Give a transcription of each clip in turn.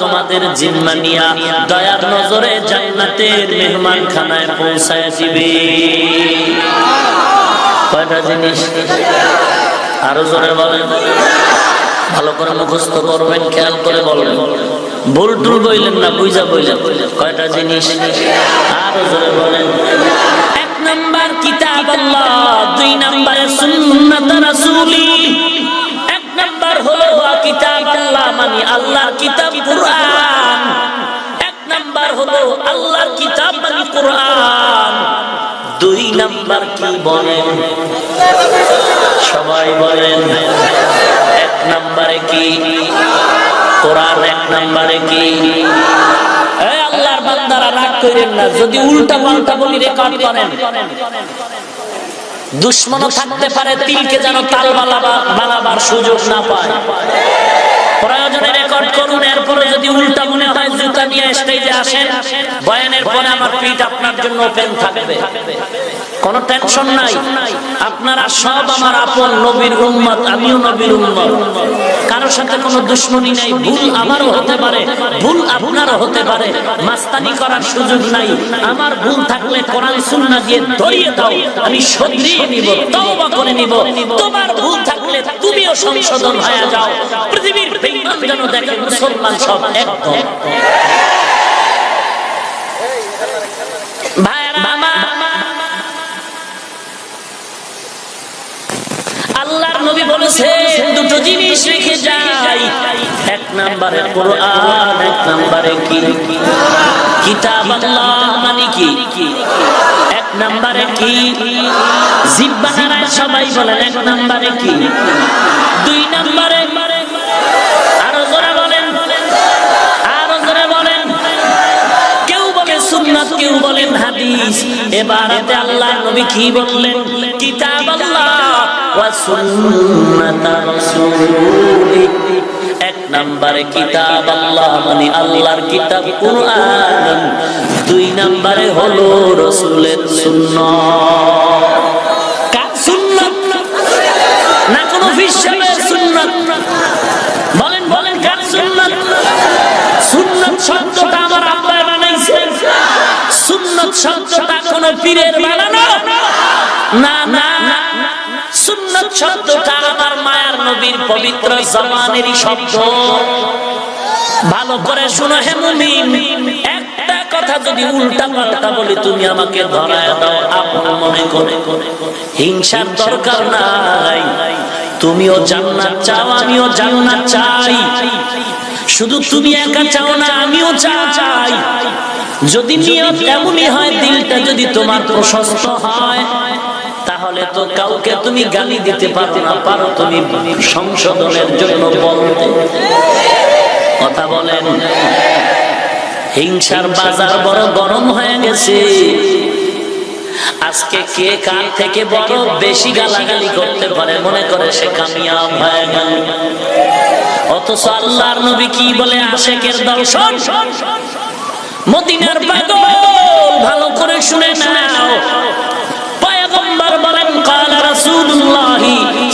তোমাদের জিম্মা নিয়া দয়ার নজরে জান্নাতের মেহমান খানায় পৌঁছায় দিবে। কয়টা জিনিস? আরও জোরে বলেন। ভালো করে মুখস্থ করবেন, খেয়াল করে বলবেন ভুল টুল বইলেন না, বুঝা বইলেন। কয়টা জিনিস? আরও জোরে বলেন। এক নাম্বার কিতাব আল্লাহ, দুই নাম্বারে সুন্নাত রাসূলি মানে আল্লাহর কিতাব কুরআন। এক নাম্বার হলো আল্লাহর কিতাব মানে কুরআন। দুই নাম্বার কি বলেন? সবাই বলেন। এক নাম্বারে কি? কোরআন এক নাম্বারে কি? আল্লাহর বান্দারা রাগ করেন না, যদি উল্টা পাল্টা বলি রেকর্ড করেন। দুশ্মনও থাকতে পারে, তিলকে যেন তাল বানাবার সুযোগ না পায়। প্রয়োজনে রেকর্ড করুন, এরপরে যদি উল্টা মনে হয় জুতা নিয়ে স্টেজে আসেন, বয়ানের পরে আমার পিঠ আপনার জন্য ওপেন থাকবে। কোন টেনশন নাই। আপনারা সব আমার আপন নবীর উম্মত, আমিও নবীর উম্মত। কারোর সাথে কোনো দুশ্মনী নাই, ভুল আমারও হতে পারে, ভুল আপনারও হতে পারে, মাস্তানি করার সুযোগ নাই। আমার ভুল থাকলে কোরআন সুন্নাহ দিয়ে ধরিয়ে দাও, আমি শুধরিয়ে নিব, তওবা করে নিব। তোমার ভুল থাকলে তুমিও সংশোধন হয়ে যাও। পৃথিবীর বেঈমান যেন দেখে মুসলমান সব একদম। ভাইরা আল্লাহর নবী বলেছেন, দুটো জিনিস এক নম্বরে কোরআন, এক নম্বরে কি? কিতাব আল্লাহ মানে কি? এক নম্বরে কি? জিব্বানারায় সবাই বলেন, এক নম্বরে কি? দুই নম্বরে আল্লাহ নবী কি বললেন? কিতাব আল্লাহ, ওয়া নম্বরে কিতাব আল্লাহ মানে আল্লাহর কিতাব কুরআন। দুই নম্বরে হলো রাসূলের সুন্নাত। কার সুন্নাত? না বলেন বলেন, কার সুন্নাত? সুন্নাত শব্দটা আমার আব্বা বানাইছে সুন্নাত শব্দটা কোন পীরের বানানো? না না। সুন্নাত শব্দটা আমার নবীর পবিত্র শব্দ। ভালো করে শুনো একটা কথা যদি উল্টা পাল্টা বলি তুমি আমাকে ধরায় দাও, আপন মনে করে। হিংসার দরকার নাই, তুমিও জান্নাত চাও, আমিও জান্নাত চাই। শুধু তুমি একা চাও না, আমিও চাই। যদি নিয়ত এমনই হয়, দিলটা যদি তোমার প্রশস্ত হয় তাহলে তো কাউকে তুমি গালি দিতে পারো না, পারো তুমি সংশোধনের জন্য বলতে কথা বলেন। হিংসার বাজার বড় গরম হয়ে গেছে। আজকে কে কার থেকে বড় বেশি গালাগালি করতে পারে, মনে করে সে কামিয়াব হয়ে গেল। অথচ আল্লাহর নবী কি বলে, আশেকের দর্শন? মদিনার পাগল, ভালো করে শুনে নাও।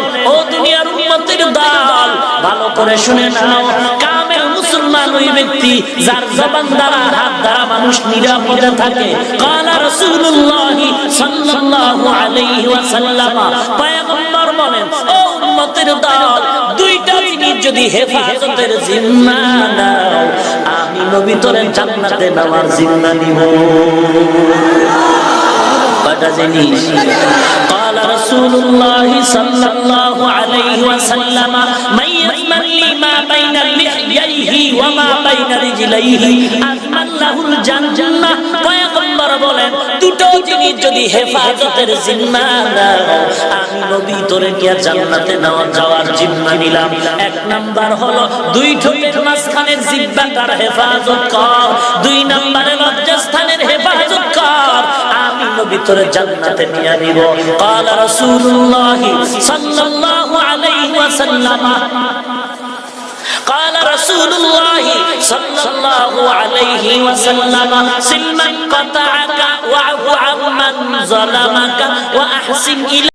বলেন, ও দুনিয়ার উম্মতের দল ভালো করে শুনে নাও, কামেল মুসলমান ওই ব্যক্তি যার জবান দ্বারা, হাত দ্বারা মানুষ নিরাপদে থাকে। কালা আলাইহি ওয়াসাল্লাম পয়গম্বর বলেন, ও দল দুইটা জিনিস যদি হেফাজতের জিম্মা নাও, আমি নবী তোরে জান্নাতে নেওয়ার জিম্মা নিব। কটা জিনিস? رسول الله صلى الله عليه وسلم من يسمع من لي ما بين لحييه وما بين رجليه أضمن له الجنة পয়গম্বর বলেন দুটো জিনিস যদি হেফাজতের জিম্মা নাও আমি নবী তোরে নিয়ে জান্নাতে নেওয়া যাওয়ার জিম্মা নিলাম এক নাম্বার হলো দুই ঠোঁটের মাঝখানের জিব্বাটার হেফাজত কর দুই নাম্বারে লজ্জাস্থানের হেফাজত কর আমি নবী তোরে জান্নাতে নিয়ে নিব قال رسول الله صلى الله عليه وسلم قال رسول الله صلى الله عليه وسلم سلما قطعك واعف عمن ظلمك واحسن الى